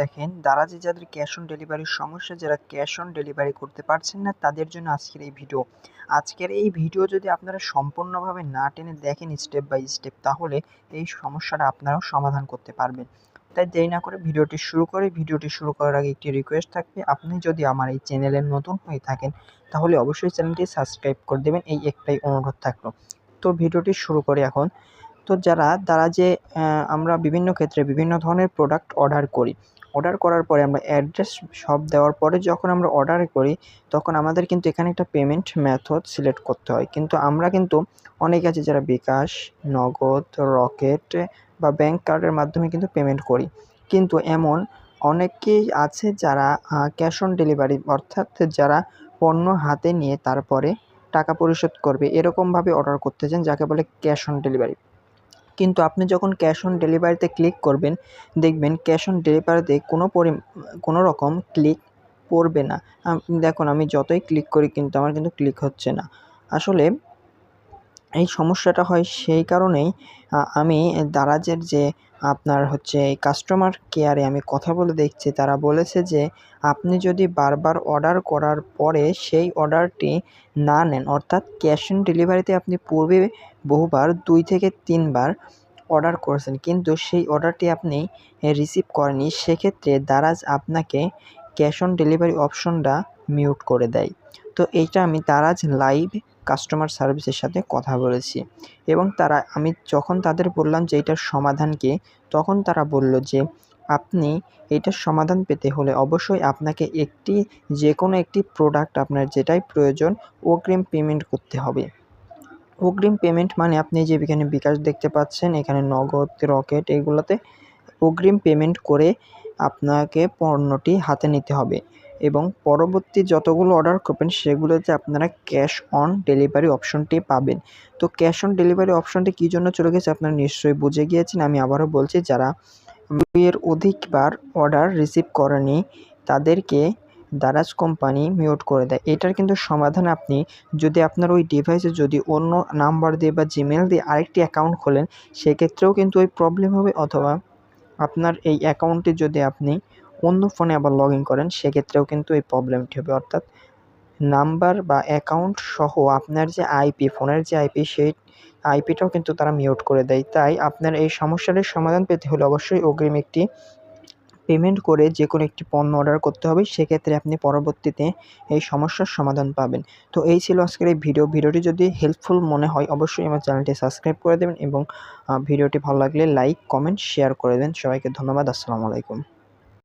দেখেন দারাজে যাদের cash on ডেলিভারির সমস্যা, যারা ক্যাশ অন ডেলিভারি করতে পারছেন না, তাদের জন্য আজকের এই ভিডিও আজকের এই ভিডিও যদি আপনারা সম্পূর্ণভাবে না টেনে দেখেন স্টেপ বাই স্টেপ তাহলে এই সমস্যাটা আপনারাও সমাধান করতে পারবেন। তাই দেরি না করে ভিডিওটি শুরু করে ভিডিওটি শুরু করার আগে একটি রিকোয়েস্ট থাকবে, আপনি যদি আমার এই চ্যানেলে নতুন হয়ে থাকেন, তাহলে অবশ্যই চ্যানেলটি সাবস্ক্রাইব করে দেবেন, এই একটাই অনুরোধ থাকল। তো ভিডিওটি শুরু করে এখন। তো যারা, তারা যে আমরা বিভিন্ন ক্ষেত্রে বিভিন্ন ধরনের প্রোডাক্ট অর্ডার করি। অর্ডার করার পরে আমরা অ্যাড্রেস সব দেওয়ার পরে যখন আমরা অর্ডার করি, তখন আমাদের কিন্তু এখানে একটা পেমেন্ট মেথড সিলেক্ট করতে হয়। কিন্তু আমরা কিন্তু অনেকে আছে যারা বিকাশ, নগদ, রকেট বা ব্যাংক কার্ডের মাধ্যমে কিন্তু পেমেন্ট করি। কিন্তু এমন অনেকেই আছে যারা ক্যাশ অন ডেলিভারি অর্থাৎ যারা পণ্য হাতে নিয়ে তারপরে টাকা পরিশোধ করবে, এরকমভাবে অর্ডার করতে চান, যাকে বলে ক্যাশ অন ডেলিভারি কিন্তু আপনি যখন ক্যাশ অন ডেলিভারিতে ক্লিক করবেন, দেখবেন ক্যাশ অন ডেলিভারিতে কোনো পরি কোনো রকম ক্লিক পড়বে না। দেখুন, আমি যতই ক্লিক করি কিন্তু আমার কিন্তু ক্লিক হচ্ছে না। আসলে এই সমস্যাটা হয় সেই কারণেই আমি দারাজের যে আপনার হচ্ছে কাস্টমার কেয়ারে আমি কথা বলে দেখছি, তারা বলেছে যে, আপনি যদি বারবার অর্ডার করার পরে সেই অর্ডারটি না নেন, অর্থাৎ ক্যাশ অন ডেলিভারিতে আপনি পূর্বে বহুবার দুই থেকে তিনবার অর্ডার করেছেন, কিন্তু সেই অর্ডারটি আপনি রিসিভ করেনি সেক্ষেত্রে দারাজ আপনাকে ক্যাশ অন ডেলিভারি অপশনটা মিউট করে দেয়। তো এইটা আমি দারাজ লাইভ কাস্টমার সার্ভিসের সাথে কথা বলেছি। এবং তারা, আমি যখন তাদের বললাম যে এটার সমাধান কী, তখন তারা বলল যে, আপনি এটার সমাধান পেতে হলে অবশ্যই আপনাকে একটি যে কোনো একটি প্রোডাক্ট আপনার যেটাই প্রয়োজন, অগ্রিম পেমেন্ট করতে হবে। অগ্রিম পেমেন্ট মানে আপনি যে এখানে বিকাশ দেখতে পাচ্ছেন, এখানে নগদ, রকেট এগুলোতে অগ্রিম পেমেন্ট করে আপনাকে পণ্যটি হাতে নিতে হবে। এবং পরবর্তী যতগুলো অর্ডার করবেন, সেগুলোতে আপনারা ক্যাশ অন ডেলিভারি অপশনটি পাবেন। তো ক্যাশ অন ডেলিভারি অপশনটি কী জন্য চলে গেছে আপনারা নিশ্চয়ই বুঝে গিয়েছেন। আমি আবারও বলছি, যারা এর অধিকবার অর্ডার রিসিভ করেনি, তাদেরকে দারাজ কোম্পানি মিউট করে দেয়। এটার কিন্তু সমাধান আপনি যদি আপনার ওই ডিভাইসে যদি অন্য নাম্বার দিয়ে বা জিমেল দিয়ে আরেকটি অ্যাকাউন্ট খোলেন, সেক্ষেত্রেও কিন্তু ওই প্রবলেম হবে। অথবা আপনার এই অ্যাকাউন্টটি যদি আপনি অন্য ফোনে আবার লগ ইন করেন, সেক্ষেত্রেও কিন্তু এই প্রবলেমটি হবে। অর্থাৎ নাম্বার বা অ্যাকাউন্ট সহ আপনার যে আইপি, ফোনের যে আইপি, সেই আইপিটাও কিন্তু তারা মিউট করে দেয়। তাই আপনার এই সমস্যাটির সমাধান পেতে হলে অবশ্যই অগ্রিম একটি পেমেন্ট করে যে কোনো একটি পণ্য অর্ডার করতে হবে। সেক্ষেত্রে আপনি পরবর্তীতে এই সমস্যার সমাধান পাবেন। তো এই ছিল আজকের এই ভিডিও। ভিডিওটি যদি হেল্পফুল মনে হয়, অবশ্যই আমার চ্যানেলটি সাবস্ক্রাইব করে দেবেন এবং ভিডিওটি ভালো লাগলে লাইক কমেন্ট শেয়ার করে দেবেন। সবাইকে ধন্যবাদ। আসসালামু আলাইকুম।